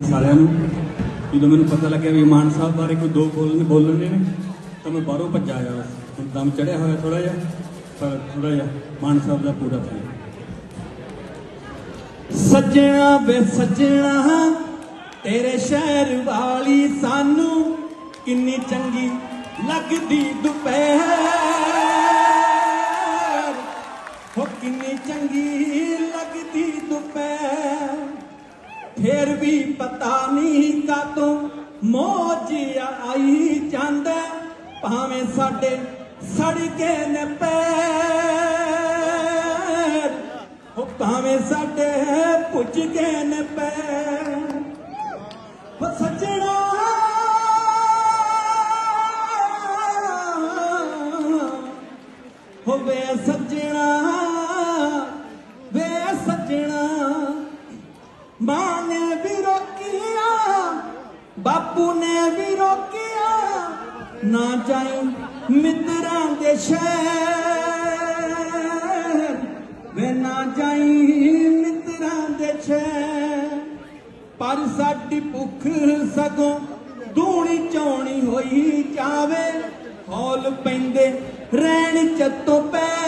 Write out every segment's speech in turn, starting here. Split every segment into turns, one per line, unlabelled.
ਸਾਰਿਆਂ ਨੂੰ। ਜਦੋਂ ਮੈਨੂੰ ਪਤਾ ਲੱਗਿਆ ਵੀ ਮਾਨ ਸਾਹਿਬ ਬਾਰੇ ਕੋਈ ਦੋ ਬੋਲਣ ਬੋਲਣੇ ਨੇ, ਤਾਂ ਮੈਂ ਬਾਹਰੋਂ ਭੱਜਾ ਆਇਆ ਬਸ ਹੁਣ ਦਮ ਚੜਿਆ ਹੋਇਆ ਥੋੜਾ ਜਿਹਾ, ਪਰ ਥੋੜਾ ਜਿਹਾ ਮਾਨ ਸਾਹਿਬ ਦਾ ਪੂਰਾ ਥਾ ਸੱਜਣਾ ਵੇ ਸੱਜਣਾ, ਤੇਰੇ ਸ਼ਹਿਰ ਵਾਲੀ ਸਾਨੂੰ ਕਿੰਨੀ ਚੰਗੀ ਲੱਗਦੀ ਦੁਪਹਿਰ। ਹੋ ਕਿੰਨੀ ਚੰਗੀ ਫੇਰ ਵੀ ਪਤਾ ਨਹੀਂ ਕਾਤੋਂ ਮੋਜ ਆਈ ਜਾਂਦਾ ਭਾਵੇਂ ਸਾਡੇ ਸੜਕੇ ਨੇ ਪੈਰ ਹੋ ਭਾਵੇਂ ਸਾਡੇ ਪੁੱਜ ਕੇ ਨੇ ਪੈਰ। ਹੋ ਸੱਜਣਾ ਹੋਵੇ ਸੱਜਣਾ ਨੇ ਵੀ ਰੋਕਿਆ ਬਾਪੂ ਨੇ ਵੀ ਰੋਕਿਆ ਨਾ ਜਾਈ ਮਿੱਤਰਾਂ ਦੇ ਸ਼ਹਿਰ ਵੇ ਨਾ ਜਾਈ ਮਿੱਤਰਾਂ ਦੇ ਸ਼ਹਿਰ ਪਰ ਸਾਡੀ ਭੁੱਖ ਸਗੋਂ ਦੂਣੀ ਚੌਣੀ ਹੋਈ ਜਾਵੇ ਹੌਲ ਪੈਂਦੇ ਰਹਿਣ ਚੱਤੋਂ ਪੈਰ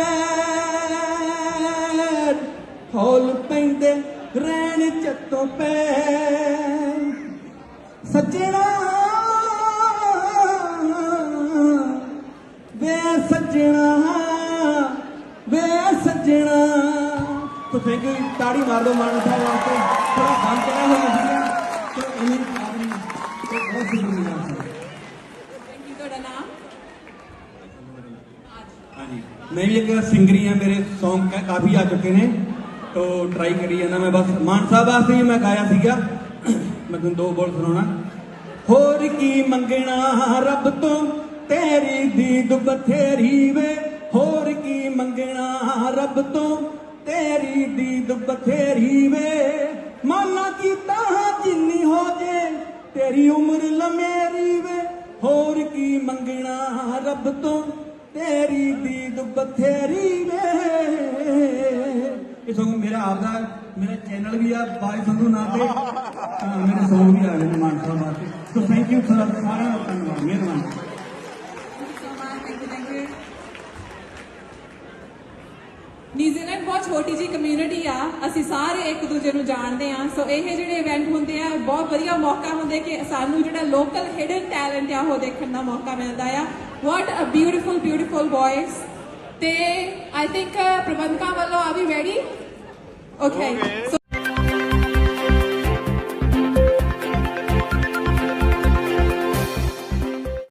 ਹੌਲ ਪੈਂਦੇ ਰਹਿਣ ਚੱਤੋਂ ਪੈਰ ਸੱਜਣਾ ਵੇ ਸੱਜਣਾ ਵੇ ਸੱਜਣਾ। ਤੋ ਥੈਂਕ ਯੂ ਤਾੜੀ ਮਾਰ ਦੋ ਮਾਨ ਸਾਹਿਬ ਵਾਸਤੇ। ਥੋੜਾ ਦਮ ਚੜਿਆ ਹੋਇਆ ਤੇ ਇੰਨੀ ਆਦਮੀ ਤੇ ਬਹੁਤ ਸ਼ੁਕਰੀਆ ਸਰ
ਥੈਂਕ ਯੂ ਤੁਹਾਡਾ ਨਾਮ?
ਹਾਂਜੀ। ਮੈਂ ਵੀ ਇੱਕ ਸਿੰਗਰੀ ਆ ਮੇਰੇ Song ਕਾ- ਕਾਫੀ ਆ ਚੁੱਕੇ ਨੇ। ਤੋ ਟਰਾਈ ਕਰੀ ਜਾਂਦਾ ਮੈਂ ਬਸ। ਮਾਨ ਸਾਹਿਬ ਵਾਸਤੇ ਵੀ ਮੈਂ ਗਾਇਆ ਸੀਗਾ। ਮੈਂ ਤੁਹਾਨੂੰ ਦੋ ਬੋਲ ਸੁਣਾਉਣਾ। ਹੋਰ ਕੀ ਮੰਗਣਾ ਰੱਬ ਤੋਂ? ਤੇਰੀ ਦੀਦ ਬਥੇਰੀ ਵੇ। ਹੋਰ ਕੀ ਮੰਗਣਾ ਰੱਬ ਤੋਂ? ਤੇਰੀ ਦੀਦ ਬਥੇਰੀ ਵੇ। ਮਾਨਾ ਕੀਤਾ ਜਿੰਨੀ ਹੋ ਜੇ, ਤੇਰੀ ਉਮਰ ਲਮੇਰੀ ਵੇ। ਹੋਰ ਕੀ ਮੰਗਣਾ ਰੱਬ ਤੋਂ? ਤੇਰੀ ਦੀਦ ਬਥੇਰੀ ਵੇ। ਇਹ ਸਗੋਂ ਮੇਰਾ ਆਪਦਾ ਮੇਰਾ ਚੈਨਲ ਵੀ ਆ ਬਾਈ ਸੰਧੂ ਨਾਂ ਤੇ ਮੇਰੇ ਸੌਂਗ ਵੀ ਆ ਗਏ ਨੇ Mann Sahib so thank you sir ਸਾਰਿਆਂ ਦਾ ਧੰਨਵਾਦ, ਮਿਹਰਬਾਨੀ।
ਨਿਊਜ਼ੀਲੈਂਡ ਬਹੁਤ ਛੋਟੀ ਜੀ ਕਮਿਊਨਿਟੀ ਆ, ਅਸੀਂ ਸਾਰੇ ਇੱਕ ਦੂਜੇ ਨੂੰ ਜਾਣਦੇ ਆ। ਸੋ ਇਹ ਜਿਹੜੇ ਇਵੈਂਟ ਹੁੰਦੇ ਆ, ਬਹੁਤ ਵਧੀਆ ਮੌਕਾ ਹੁੰਦੇ ਕਿ ਸਾਨੂੰ ਜਿਹੜਾ ਲੋਕਲ ਹਿਡਨ ਟੈਲੈਂਟ ਆ, ਉਹ ਦੇਖਣ ਦਾ ਮੌਕਾ ਮਿਲਦਾ ਆ। What a beautiful beautiful voice ਤੇ ਆਈ ਥਿੰਕ ਪ੍ਰਬੰਧਕਾਂ ਵੱਲੋਂ ਆ ਵੀ ਰੈਡੀ Okay. okay. So